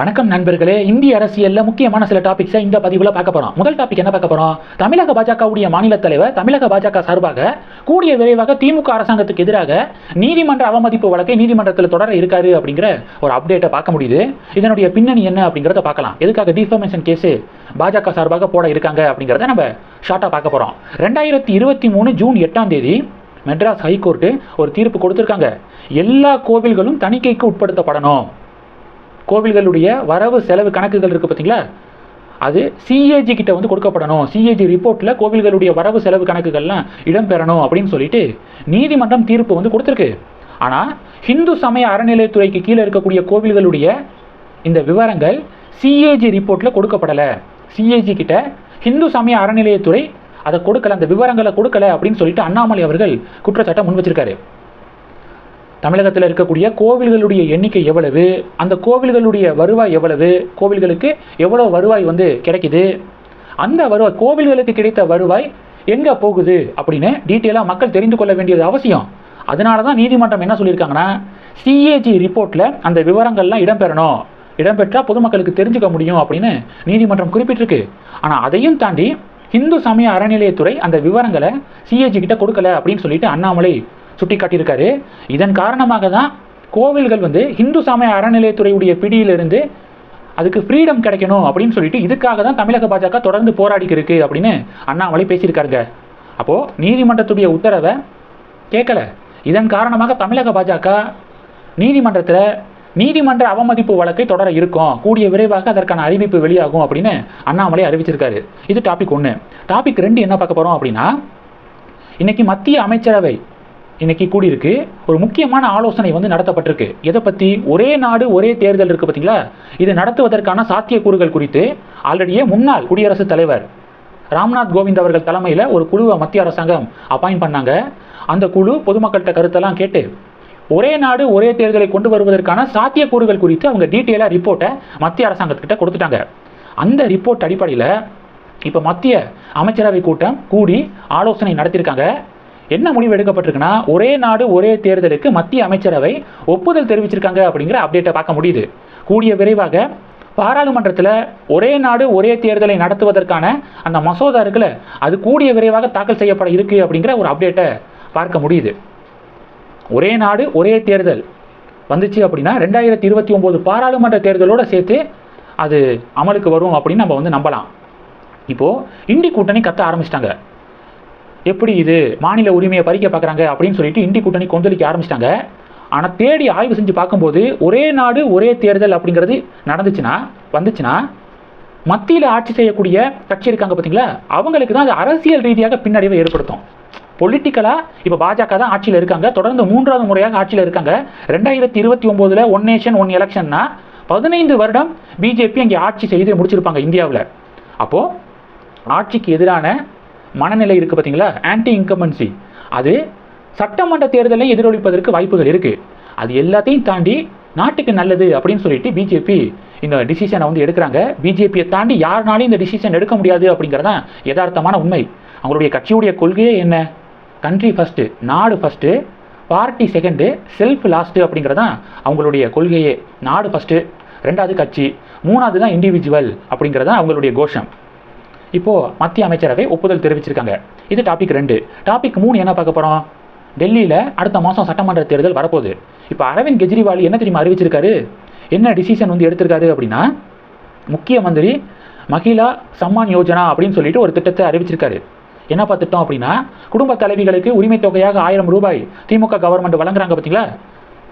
வணக்கம் நண்பர்களே. இந்திய அரசியல்ல முக்கியமான சில டாபிக்ஸை இந்த பதிவுல பார்க்க போறோம். முதல் டாபிக் என்ன பார்க்க போறோம்? தமிழக பாஜகவுடைய மாநில தலைவர் தமிழக பாஜக சார்பாக கூடிய விரைவாக திமுக அரசாங்கத்துக்கு எதிராக நீதிமன்ற அவமதிப்பு வழக்கை நீதிமன்றத்தில் தொடர இருக்காரு அப்படிங்கிற ஒரு அப்டேட்டை பார்க்க முடியுது. இதனுடைய பின்னணி என்ன அப்படிங்கிறத பார்க்கலாம். எதுக்காக டிஃபர்மேஷன் கேஸ் பாஜக சார்பாக போட இருக்காங்க அப்படிங்கிறத நம்ம ஷார்ட்டா பார்க்க போறோம். ரெண்டாயிரத்தி இருபத்தி மூணு ஜூன் எட்டாம் தேதி மெட்ராஸ் ஹைகோர்ட்டு ஒரு தீர்ப்பு கொடுத்துருக்காங்க. எல்லா கோவில்களும் தணிக்கைக்கு உட்படுத்தப்படணும். கோவில்களுடைய வரவு செலவு கணக்குகள் இருக்குது பார்த்தீங்களா? அது சிஏஜி கிட்ட வந்து கொடுக்கப்படணும். சிஏஜி ரிப்போர்ட்டில் கோவில்களுடைய வரவு செலவு கணக்குகள்லாம் இடம்பெறணும் அப்படின்னு சொல்லிட்டு நீதிமன்றம் தீர்ப்பு வந்து கொடுத்துருக்கு. ஆனால் ஹிந்து சமய அறநிலையத்துறைக்கு கீழே இருக்கக்கூடிய கோவில்களுடைய இந்த விவரங்கள் சிஏஜி ரிப்போர்ட்டில் கொடுக்கப்படலை. சிஏஜி கிட்ட ஹிந்து சமய அறநிலையத்துறை அதை கொடுக்கல அந்த விவரங்களை கொடுக்கல அப்படின்னு சொல்லிட்டு அண்ணாமலை அவர்கள் குற்றச்சாட்டை முன் வச்சிருக்காரு. தமிழகத்தில் இருக்கக்கூடிய கோவில்களுடைய எண்ணிக்கை எவ்வளவு? அந்த கோவில்களுடைய வருவாய் எவ்வளவு? கோவில்களுக்கு எவ்வளோ வருவாய் வந்து கிடைக்குது? அந்த வருவாய் கோவில்களுக்கு கிடைத்த வருவாய் எங்கே போகுது? அப்படின்னு டீட்டெயிலாக மக்கள் தெரிந்து கொள்ள வேண்டியது அவசியம். அதனால தான் நீதிமன்றம் என்ன சொல்லியிருக்காங்கன்னா சிஏஜி ரிப்போர்ட்டில் அந்த விவரங்கள்லாம் இடம்பெறணும். இடம்பெற்றால் பொதுமக்களுக்கு தெரிஞ்சுக்க முடியும் அப்படின்னு நீதிமன்றம் குறிப்பிட்டிருக்கு. ஆனால் அதையும் தாண்டி இந்து சமய அறநிலையத்துறை அந்த விவரங்களை சிஏஜி கிட்ட கொடுக்கல அப்படின்னு சொல்லிட்டு அண்ணாமலை சுட்டி காட்டியிருக்காரு இதன் காரணமாக தான் கோவில்கள் வந்து இந்து சமய அறநிலையத்துறையுடைய பிடியிலிருந்து அதுக்கு ஃப்ரீடம் கிடைக்கணும் அப்படின்னு சொல்லிட்டு இதுக்காக தான் தமிழக பாஜக தொடர்ந்து போராடிக்கிருக்கு அப்படின்னு அண்ணாமலை பேசியிருக்காருங்க. அப்போது நீதிமன்றத்துடைய உத்தரவை கேட்கல. இதன் காரணமாக தமிழக பாஜக நீதிமன்றத்தில் நீதிமன்ற அவமதிப்பு வழக்கை தொடர இருக்கும். கூடிய விரைவாக அதற்கான அறிவிப்பு வெளியாகும் அப்படின்னு அண்ணாமலை அறிவிச்சிருக்காரு. இது டாபிக் ஒன்று டாபிக் ரெண்டு என்ன பார்க்க போகிறோம் அப்படின்னா இன்னைக்கு மத்திய அமைச்சரவை இன்னைக்கு கூடியிருக்கு. ஒரு முக்கியமான ஆலோசனை வந்து நடத்தப்பட்டிருக்கு. எதை பற்றி ஒரே நாடு ஒரே தேர்தல் இருக்குது பார்த்தீங்களா இது நடத்துவதற்கான சாத்தியக்கூறுகள் குறித்து ஆல்ரெடியே முன்னாள் குடியரசுத் தலைவர் ராம்நாத் கோவிந்த் அவர்கள் தலைமையில் ஒரு குழுவை மத்திய அரசாங்கம் அப்பாயிண்ட் பண்ணாங்க. அந்த குழு பொதுமக்கள்கிட்ட கருத்தெல்லாம் கேட்டு ஒரே நாடு ஒரே தேர்தலை கொண்டு வருவதற்கான சாத்தியக்கூறுகள் குறித்து அவங்க டீட்டெயிலாக ரிப்போர்ட்டை மத்திய அரசாங்கத்துக்கிட்ட கொடுத்துட்டாங்க. அந்த ரிப்போர்ட் அடிப்படையில் இப்போ மத்திய அமைச்சரவை கூட்டம் கூடி ஆலோசனை நடத்தியிருக்காங்க. என்ன முடிவு எடுக்கப்பட்டிருக்குன்னா ஒரே நாடு ஒரே தேர்தலுக்கு மத்திய அமைச்சரவை ஒப்புதல் தெரிவிச்சிருக்காங்க அப்படிங்கிற அப்டேட்டை பார்க்க முடியுது. கூடிய விரைவாக பாராளுமன்றத்தில் ஒரே நாடு ஒரே தேர்தலை நடத்துவதற்கான அந்த மசோதா இருக்குல்ல அது கூடிய விரைவாக தாக்கல் செய்யப்பட இருக்கு அப்படிங்கிற ஒரு அப்டேட்டை பார்க்க முடியுது. ஒரே நாடு ஒரே தேர்தல் வந்துச்சு அப்படின்னா ரெண்டாயிரத்தி இருபத்தி ஒம்பது பாராளுமன்ற தேர்தலோடு சேர்த்து அது அமலுக்கு வரும் அப்படின்னு நம்ம வந்து நம்பலாம். இப்போது இண்டி கூட்டணி கத்த ஆரம்பிச்சிட்டாங்க. எப்படி இது? மாநில உரிமையை பறிக்க பார்க்குறாங்க அப்படின்னு சொல்லிட்டு இண்டி கூட்டணி கொந்தளிக்க ஆரம்பிச்சிட்டாங்க. ஆனால் தேடி ஆய்வு செஞ்சு பார்க்கும்போது ஒரே நாடு ஒரே தேர்தல் அப்படிங்கிறது நடந்துச்சுன்னா வந்துச்சுன்னா மத்தியில் ஆட்சி செய்யக்கூடிய கட்சி இருக்காங்க பார்த்தீங்களா அவங்களுக்கு தான் அது அரசியல் ரீதியாக பின்னடைவை ஏற்படுத்தும். பொலிட்டிக்கலாக இப்போ பாஜக தான் ஆட்சியில் இருக்காங்க. தொடர்ந்து மூன்றாவது முறையாக ஆட்சியில் இருக்காங்க. ரெண்டாயிரத்தி இருபத்தி ஒம்போதில் ஒன் நேஷன் ஒன் எலெக்ஷன்னா பதினைந்து வருடம் பிஜேபி அங்கே ஆட்சி செய்து முடிச்சிருப்பாங்க இந்தியாவில். அப்போது ஆட்சிக்கு எதிரான மனநிலை இருக்குது பார்த்தீங்களா ஆன்டி இன்கம்பன்சி அது சட்டமன்ற தேர்தலை எதிரொலிப்பதற்கு வாய்ப்புகள் இருக்குது அது எல்லாத்தையும் தாண்டி நாட்டுக்கு நல்லது அப்படின்னு சொல்லிட்டு பிஜேபி இந்த டிசிஷனை வந்து எடுக்கிறாங்க. பிஜேபியை தாண்டி யாருனாலும் இந்த டிசிஷன் எடுக்க முடியாது அப்படிங்கிறதான் யதார்த்தமான உண்மை. அவங்களுடைய கட்சியுடைய கொள்கையே என்ன? கண்ட்ரி ஃபஸ்ட்டு நாடு first party second self last அப்படிங்கிறதான் அவங்களுடைய கொள்கையே. நாடு ஃபஸ்ட்டு ரெண்டாவது கட்சி மூணாவது தான் இண்டிவிஜுவல் அப்படிங்கிறதான் அவங்களுடைய கோஷம். இப்போது மத்திய அமைச்சரவை ஒப்புதல் தெரிவிச்சிருக்காங்க. இது டாபிக் ரெண்டு. டாபிக் மூணு என்ன பார்க்க போகிறோம் டெல்லியில் அடுத்த மாதம் சட்டமன்ற தேர்தல் வரப்போகுது. இப்போ அரவிந்த் கெஜ்ரிவால் என்ன தெரியுமா அறிவிச்சிருக்காரு? என்ன டிசிஷன் வந்து எடுத்திருக்காரு அப்படின்னா முக்கிய மந்திரி மகிழா சம்மான் யோஜனா அப்படின்னு சொல்லிட்டு ஒரு திட்டத்தை அறிவிச்சிருக்காரு. என்னப்பா திட்டம் அப்படின்னா குடும்ப தலைவிகளுக்கு உரிமை தொகையாக ஆயிரம் ரூபாய் திமுக கவர்மெண்ட் வழங்குறாங்க பார்த்தீங்களா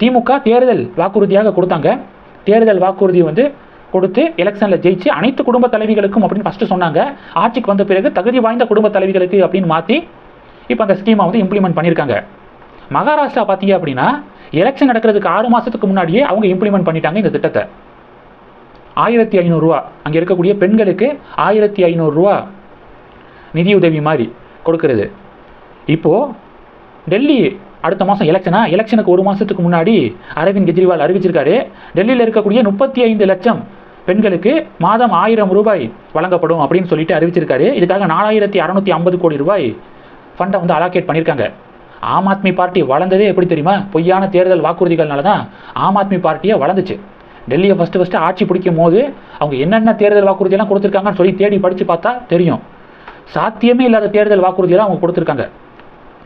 திமுக தேர்தல் வாக்குறுதியாக கொடுத்தாங்க. தேர்தல் வாக்குறுதி வந்து கொடுத்து எலெக்ஷனில் ஜெயிச்சு அனைத்து குடும்ப தலைவிகளுக்கும் அப்படின்னு ஃபஸ்ட்டு சொன்னாங்க. ஆட்சிக்கு வந்த பிறகு தகுதி வாய்ந்த குடும்ப தலைவிகளுக்கு அப்படின்னு மாற்றி இப்போ அந்த ஸ்கீமை வந்து இம்ப்ளிமெண்ட் பண்ணியிருக்காங்க மகாராஷ்டிரா பார்த்தீங்க அப்படின்னா எலெக்ஷன் நடக்கிறதுக்கு ஆறு மாதத்துக்கு முன்னாடியே அவங்க இம்ப்ளிமெண்ட் பண்ணிட்டாங்க இந்த திட்டத்தை. ஆயிரத்தி ஐநூறுரூவா அங்கே இருக்கக்கூடிய பெண்களுக்கு ஆயிரத்தி ஐநூறுரூவா நிதியுதவி மாதிரி கொடுக்கறது. இப்போது டெல்லி அடுத்த மாதம் எலெக்ஷனா எலெக்ஷனுக்கு ஒரு மாதத்துக்கு முன்னாடி அரவிந்த் கெஜ்ரிவால் அறிவிச்சிருக்காரு. டெல்லியில் இருக்கக்கூடிய முப்பத்தி ஐந்து லட்சம் பெண்களுக்கு மாதம் ஆயிரம் ரூபாய் வழங்கப்படும் அப்படின்னு சொல்லிட்டு அறிவிச்சிருக்காரு. இதுக்காக நாலாயிரத்தி அறநூற்றி ஐம்பது கோடி ரூபாய் ஃபண்டை வந்து அலாக்கேட் பண்ணியிருக்காங்க. ஆம் ஆத்மி பார்ட்டி வளர்ந்ததே எப்படி தெரியுமா? பொய்யான தேர்தல் வாக்குறுதிகள்னால தான் ஆம் ஆத்மி பார்ட்டியை வளர்ந்துச்சு டெல்லியை ஃபஸ்ட்டு ஃபஸ்ட்டு ஆட்சி பிடிக்கும் போது அவங்க என்னென்ன தேர்தல் வாக்குறுதியெல்லாம் கொடுத்துருக்காங்கன்னு சொல்லி தேடி படித்து பார்த்தா தெரியும். சாத்தியமே இல்லாத தேர்தல் வாக்குறுதியெல்லாம் அவங்க கொடுத்துருக்காங்க.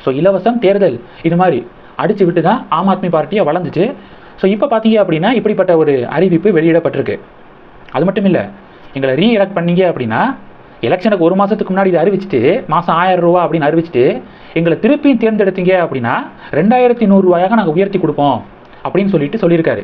ஸோ இலவசம் தேர்தல் இது மாதிரி அடித்து விட்டு தான் ஆம் ஆத்மி பார்ட்டியை வளர்ந்துச்சு. ஸோ இப்போ பார்த்தீங்க அப்படின்னா இப்படிப்பட்ட ஒரு அறிவிப்பு வெளியிடப்பட்டிருக்கு. அது மட்டும் இல்லை எங்களை ரீஎலக்ட் பண்ணீங்க அப்படின்னா எலெக்ஷனுக்கு ஒரு மாதத்துக்கு முன்னாடி இதை அறிவிச்சிட்டு மாதம் ஆயிரம் ரூபா அப்படின்னு அறிவிச்சிட்டு எங்களை திருப்பியும் தேர்ந்தெடுத்தீங்க அப்படின்னா ரெண்டாயிரத்தி நூறுரூவாயாக நாங்கள் உயர்த்தி கொடுப்போம் அப்படின்னு சொல்லிட்டு சொல்லியிருக்காரு.